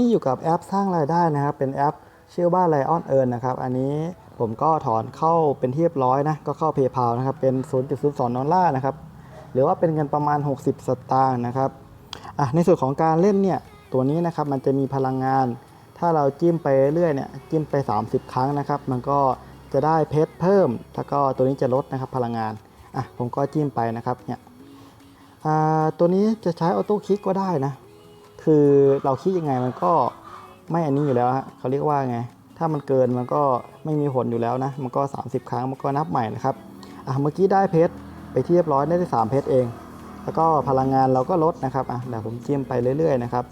นี่อยู่กับแอปสร้างรายได้นะครับ เป็นแอปชื่อว่า Lion Earn นะครับ อันนี้ผมก็ถอนเข้าเป็นที่เรียบร้อยนะ ก็เข้า PayPal นะครับ เป็น 0.02ดอลลาร์นะครับ หรือว่าเป็นเงินประมาณ 60 สตางค์นะครับอะในส่วนของการเล่นเนี่ย ตัวนี้นะครับ มันจะมีพลังงาน ถ้าเราจิ้มไปเรื่อยเนี่ย จิ้มไป 30 ครั้งนะครับ มันก็จะได้เพชรเพิ่ม แล้วก็ตัวนี้จะลดนะครับพลังงาน อะ ผมก็จิ้มไปนะครับ เนี่ยอ่าตัวนี้จะใช้ออโต้คลิกก็ได้นะ คือเราคลิกยังไงมันก็ไม่อันนี้อยู่แล้วฮะเขาเรียกว่าไง ถ้ามันเกินมันก็ไม่มีผลอยู่แล้วนะ มันก็ 30 ครั้งมันก็นับใหม่นะครับ อะเมื่อกี้ได้เพชรไปที่เรียบร้อยได้ได้3เพชรเอง แล้วก็พลังงานเราก็ลดนะครับ อะเดี๋ยวผมจิ้มไปเรื่อยๆนะครับ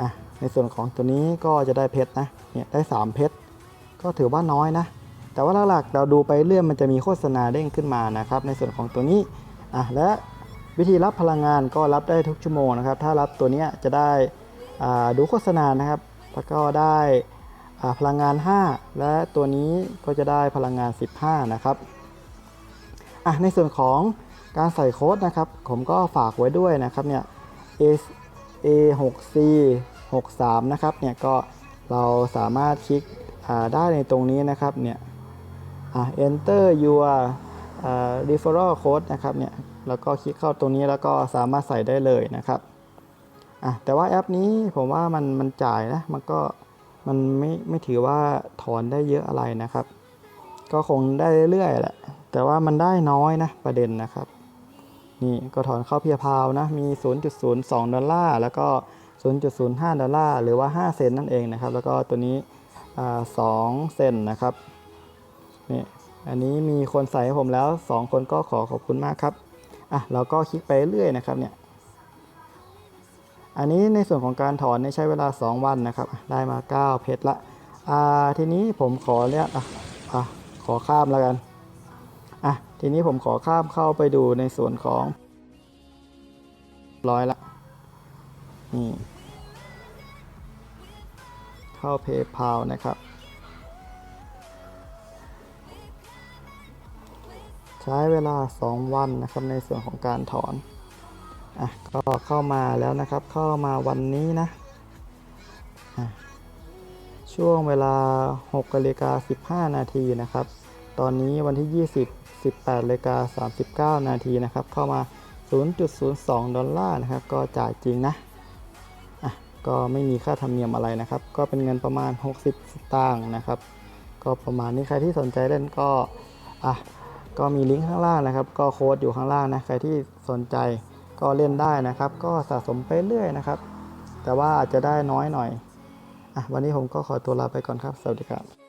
อะในส่วนของตัวนี้ก็จะได้เพชรนะ เนี่ยได้ 3 เพชร ก็ถือว่าน้อยนะ แต่ว่าหลักๆเราดูไปเรื่อยมันจะมีโฆษณาเด้งขึ้นมานะครับ ในส่วนของตัวนี้ อะและ วิธีรับพลังงานก็รับได้ทุกชั่วโมงนะครับ ถ้ารับตัวนี้จะได้ดูโฆษณานะครับ แล้วก็ได้พลังงาน 5 และตัวนี้ก็จะได้พลังงาน 15 นะครับอะในส่วนของการใส่โค้ดนะครับ ผมก็ฝากไว้ด้วยนะครับเนี่ย A A 6 C 6 3นะครับเนี่ยก็เราสามารถคลิกได้ในตรงนี้นะครับเนี่ยอะ enter your referral code นะครับเนี่ยแล้วก็คลิกเข้าตรงนี้แล้วก็สามารถใส่ได้เลยนะครับอะแต่ว่าแอปนี้ผมว่ามันมันจ่ายนะมันก็มันไม่ไม่ถือว่าถอนได้เยอะอะไรนะครับ ก็คงได้เรื่อยๆแหละแต่ว่ามันได้น้อยนะประเด็นนะครับ นี่ก็ถอนเข้าเพียพาวนะมี 0.02 ดอลลาร์แล้วก็ 0.05 ดอลลาร์หรือว่า 5 เซนนั่นเองนะครับ แล้วก็ตัวนี้อ่า2เซนนะครับนี่ อันนี้มีคนใส่ให้ผมแล้ว 2 คนก็ขอขอบคุณมากครับอะเราก็คลิกไปเรื่อยนะครับเนี่ยอันนี้ในส่วนของการถอนเนี่ยใช้เวลา 2 วันนะครับ ได้มา 9 เพชรละอ่าทีนี้ผมขอเรียกอะอะขอข้ามแล้วกันอะทีนี้ผมขอข้ามเข้าไปดูในส่วนของร้อยละนี่เข้า PayPal นะครับ ใช้เวลา 2 วันนะครับในส่วนของการถอนอะก็เข้ามาแล้วนะครับเข้ามาวันนี้นะะช่วงเวลา6นาฬิกา15 นาทีนะครับ ตอนนี้วันที่ 20 18นาฬิกา39 นาทีนะครับ เข้ามา 0.02 ดอลลาร์นะครับ ก็จ่ายจริงนะอะก็ไม่มีค่าธรรมเนียมอะไรนะครับ ก็เป็นเงินประมาณ 60 สตางค์นะครับ ก็ประมาณนี้ใครที่สนใจเล่นก็อะ ก็มีลิงก์ข้างล่างนะครับ ก็โค้ดอยู่ข้างล่างนะ ใครที่สนใจก็เล่นได้นะครับ ก็สะสมไปเรื่อยนะครับ แต่ว่าอาจจะได้น้อยหน่อยอะวันนี้ผมก็ขอตัวลาไปก่อนครับ สวัสดีครับ